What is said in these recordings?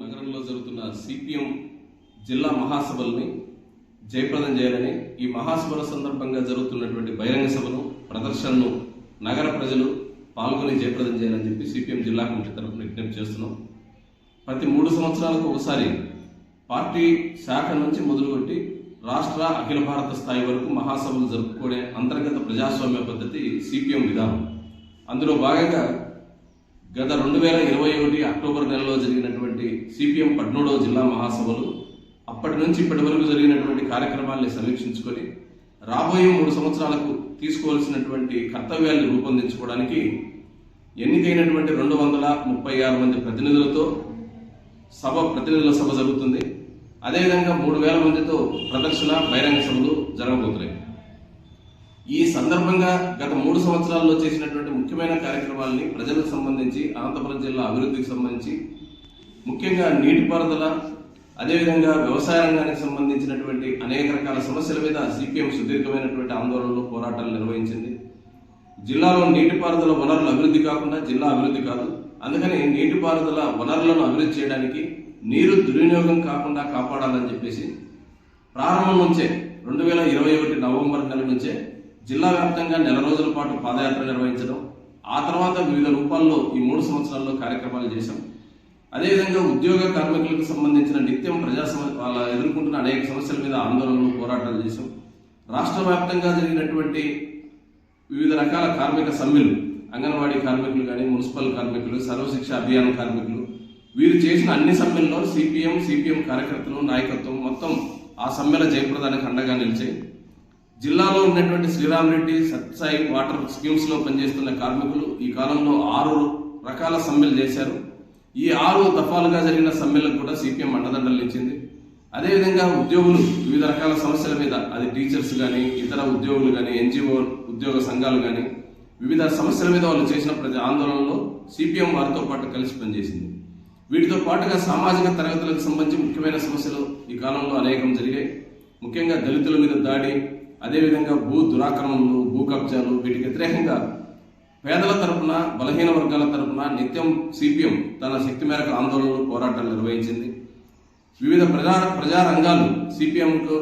నగరంలో జరుగుతున్న సిపిఎం జిల్లా మహాసభల్ని జయప్రదం చేయాలని ఈ మహాసభల సందర్భంగా జరుగుతున్నటువంటి బహిరంగ సభను ప్రదర్శనను నగర ప్రజలు పాల్గొని జయప్రదం చేయాలని చెప్పి సిపిఎం జిల్లా కమిటీ తరఫున విజ్ఞప్తి చేస్తున్నాం. ప్రతి మూడు సంవత్సరాలకు ఒకసారి పార్టీ శాఖ నుంచి మొదలుపెట్టి రాష్ట్ర అఖిల భారత స్థాయి వరకు మహాసభలు జరుపుకునే అంతర్గత ప్రజాస్వామ్య పద్ధతి సిపిఎం విధానం. అందులో భాగంగా గత రెండు వేల ఇరవై ఒకటి అక్టోబర్ నెలలో జరిగినటువంటి సిపిఎం పద్మూడవ జిల్లా మహాసభలు అప్పటి నుంచి ఇప్పటి వరకు జరిగినటువంటి కార్యక్రమాల్ని సమీక్షించుకొని రాబోయే మూడు సంవత్సరాలకు తీసుకోవాల్సినటువంటి కర్తవ్యాన్ని రూపొందించుకోవడానికి ఎన్నికైనటువంటి రెండు వందల ముప్పై ఆరు మంది ప్రతినిధులతో సభ ప్రతినిధుల సభ జరుగుతుంది. అదేవిధంగా మూడు వేల మందితో ప్రదర్శన బహిరంగ సభలు జరగబోతున్నాయి. ఈ సందర్భంగా గత మూడు సంవత్సరాల్లో చేసినటువంటి ముఖ్యమైన కార్యక్రమాలని ప్రజలకు సంబంధించి అనంతపురం జిల్లా అభివృద్ధికి సంబంధించి ముఖ్యంగా నీటిపారుదల అదేవిధంగా వ్యవసాయ రంగానికి సంబంధించినటువంటి అనేక రకాల సమస్యల మీద సిపిఎం సుదీర్ఘమైనటువంటి ఆందోళనలు పోరాటాలు నిర్వహించింది. జిల్లాలో నీటిపారుదల వనరులు అభివృద్ధి కాకుండా జిల్లా అభివృద్ధి కాదు. అందుకని నీటిపారుదల వనరులను అభివృద్ధి చేయడానికి నీరు దుర్వినియోగం కాకుండా కాపాడాలని చెప్పేసి ప్రారంభం నుంచే రెండు వేల ఇరవై ఒకటి నవంబర్ నెల నుంచే జిల్లా వ్యాప్తంగా నెల రోజుల పాటు పాదయాత్ర నిర్వహించడం ఆ తర్వాత వివిధ రూపాల్లో ఈ మూడు సంవత్సరాల్లో కార్యక్రమాలు చేశాం. అదేవిధంగా ఉద్యోగ కార్మికులకు సంబంధించిన నిత్యం ప్రజా వాళ్ళ ఎదుర్కొంటున్న అనేక సమస్యల మీద ఆందోళనలు పోరాటాలు చేశాం. రాష్ట్ర వ్యాప్తంగా జరిగినటువంటి వివిధ రకాల కార్మిక సమ్మెలు అంగన్వాడీ కార్మికులు కానీ మున్సిపల్ కార్మికులు సర్వశిక్ష అభియాన్ కార్మికులు వీరు చేసిన అన్ని సమ్మెల్లో సిపిఎం సిపిఎం కార్యకర్తలు నాయకత్వం మొత్తం ఆ సమ్మెల జయప్రదానికి అండగా నిలిచాయి. జిల్లాలో ఉన్నటువంటి శ్రీరామ్ రెడ్డి సత్సాయి వాటర్ స్కీమ్స్లో పనిచేస్తున్న కార్మికులు ఈ కాలంలో ఆరు రకాల సమ్మెలు చేశారు. ఈ ఆరు దఫాలుగా జరిగిన సమ్మెలకు కూడా సిపిఎం అండదండలు ఇచ్చింది. అదేవిధంగా ఉద్యోగులు వివిధ రకాల సమస్యల మీద అది టీచర్స్ కానీ ఇతర ఉద్యోగులు కానీ ఎన్జిఓ ఉద్యోగ సంఘాలు కానీ వివిధ సమస్యల మీద వాళ్ళు చేసిన ప్రతి ఆందోళనలో సిపిఎం వారితో పాటు కలిసి పనిచేసింది. వీటితో పాటుగా సామాజిక తరగతులకు సంబంధించి ముఖ్యమైన సమస్యలు ఈ కాలంలో అనేకం జరిగాయి. ముఖ్యంగా దళితుల మీద దాడి అదేవిధంగా భూ దురాక్రమణలు భూ కబ్జాలు వీటికి వ్యతిరేకంగా పేదల తరపున బలహీన వర్గాల తరపున నిత్యం సిపిఎం తన శక్తి మేరకు ఆందోళనలు పోరాటాలు నిర్వహించింది. వివిధ ప్రజా ప్రజారంగాలు సిపిఎంకు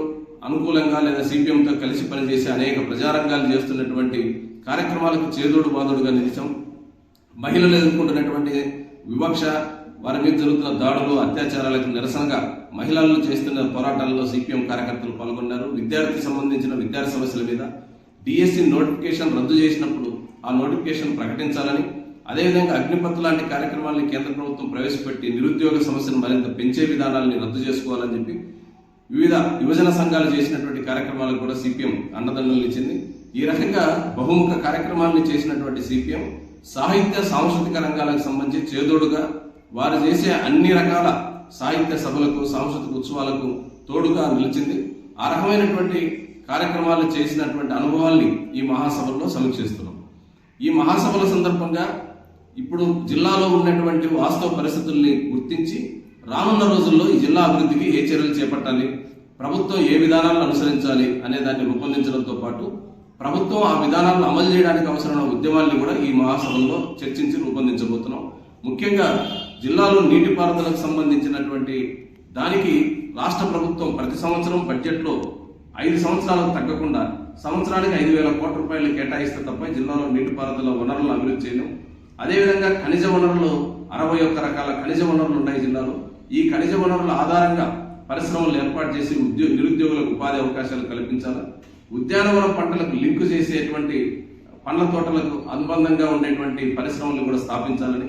అనుకూలంగా లేదా సిపిఎంతో కలిసి పనిచేసే అనేక ప్రజారంగాలు చేస్తున్నటువంటి కార్యక్రమాలకు చేదోడు బాదోడుగా నిలిచాం. మహిళలు ఎదుర్కొంటున్నటువంటి వివక్ష వారి మీద జరుగుతున్న దాడులు అత్యాచారాలకు నిరసనగా మహిళలను చేస్తున్న పోరాటాల్లో సిపిఎం కార్యకర్తలు పాల్గొన్నారు. విద్యార్థి సంబంధించిన విద్యార్థి సమస్యల మీద డిఎస్సి నోటిఫికేషన్ రద్దు చేసినప్పుడు ఆ నోటిఫికేషన్ ప్రకటించాలని అదేవిధంగా అగ్నిపత్ లాంటి కార్యక్రమాలను కేంద్ర ప్రభుత్వం ప్రవేశపెట్టి నిరుద్యోగ సమస్యను మరింత పెంచే విధానాలని రద్దు చేసుకోవాలని చెప్పి వివిధ యువజన సంఘాలు చేసినటువంటి కార్యక్రమాలకు కూడా సిపిఎం అండదండలు ఇచ్చింది ఈ రకంగా బహుముఖ కార్యక్రమాలను చేసినటువంటి సిపిఎం సాహిత్య సాంస్కృతిక రంగాలకు సంబంధించి చేదోడుగా వారు చేసే అన్ని రకాల సాహిత్య సభలకు సాంస్కృతిక ఉత్సవాలకు తోడుగా నిలిచింది. ఆ రకమైనటువంటి కార్యక్రమాలు చేసినటువంటి అనుభవాల్ని ఈ మహాసభల్లో సమీక్షిస్తున్నాం ఈ మహాసభల సందర్భంగా ఇప్పుడు జిల్లాలో ఉన్నటువంటి వాస్తవ పరిస్థితుల్ని గుర్తించి రానున్న రోజుల్లో ఈ జిల్లా అభివృద్ధికి ఏ చర్యలు చేపట్టాలి ప్రభుత్వం ఏ విధానాలను అనుసరించాలి అనే దాన్ని రూపొందించడంతో పాటు ప్రభుత్వం ఆ విధానాలను అమలు చేయడానికి అవసరమైన ఉద్యమాల్ని కూడా ఈ మహాసభల్లో చర్చించి రూపొందించబోతున్నాం. ముఖ్యంగా జిల్లాలో నీటిపారుదలకు సంబంధించినటువంటి దానికి రాష్ట్ర ప్రభుత్వం ప్రతి సంవత్సరం బడ్జెట్లో ఐదు సంవత్సరాలకు తగ్గకుండా సంవత్సరానికి ఐదు వేల కోట్ల రూపాయలు కేటాయిస్తే తప్ప జిల్లాలో నీటిపారుదల వనరులను అభివృద్ధి చేయను అదేవిధంగా ఖనిజ వనరులు అరవై ఒక్క రకాల ఖనిజ వనరులు ఉన్నాయి జిల్లాలో. ఈ ఖనిజ వనరుల ఆధారంగా పరిశ్రమలు ఏర్పాటు చేసి ఉద్యో నిరుద్యోగులకు ఉపాధి అవకాశాలు కల్పించాలి. ఉద్యానవనం పంటలకు లింకు చేసేటువంటి పండ్ల తోటలకు అనుబంధంగా ఉండేటువంటి పరిశ్రమలను కూడా స్థాపించాలని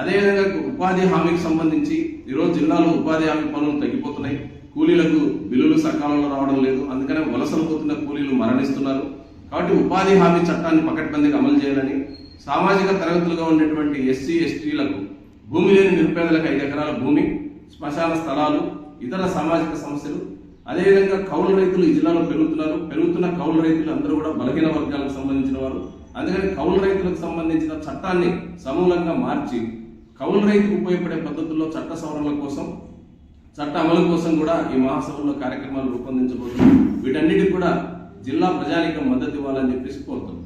అదేవిధంగా ఉపాధి హామీకి సంబంధించి ఈరోజు జిల్లాలో ఉపాధి హామీ పనులు తగ్గిపోతున్నాయి. కూలీలకు బిల్లులు సకాలంలో రావడం లేదు. అందుకనే వలసలు పోతున్న కూలీలు మరణిస్తున్నారు. కాబట్టి ఉపాధి హామీ చట్టాన్ని పకడ్బందీగా అమలు చేయాలని సామాజిక తరగతులుగా ఉండేటువంటి ఎస్సీ ఎస్టీలకు భూమి లేని నిరుపేదలకు ఐదు ఎకరాల భూమి శ్మశాన స్థలాలు ఇతర సామాజిక సమస్యలు. అదేవిధంగా కౌలు రైతులు ఈ జిల్లాలో పెరుగుతున్నారు. పెరుగుతున్న కౌలు రైతులు అందరూ కూడా బలహీన వర్గాలకు సంబంధించిన వారు. అందుకని కౌలు రైతులకు సంబంధించిన చట్టాన్ని సమూలంగా మార్చి కౌలు రైతుకు ఉపయోగపడే పద్ధతుల్లో చట్ట సవరణల కోసం చట్ట అమలు కోసం కూడా ఈ మహాసభలో కార్యక్రమాలు రూపొందించబోతున్నాం వీటన్నిటికి కూడా జిల్లా ప్రజానికి మద్దతు ఇవ్వాలని చెప్పేసి కోరుతున్నాం.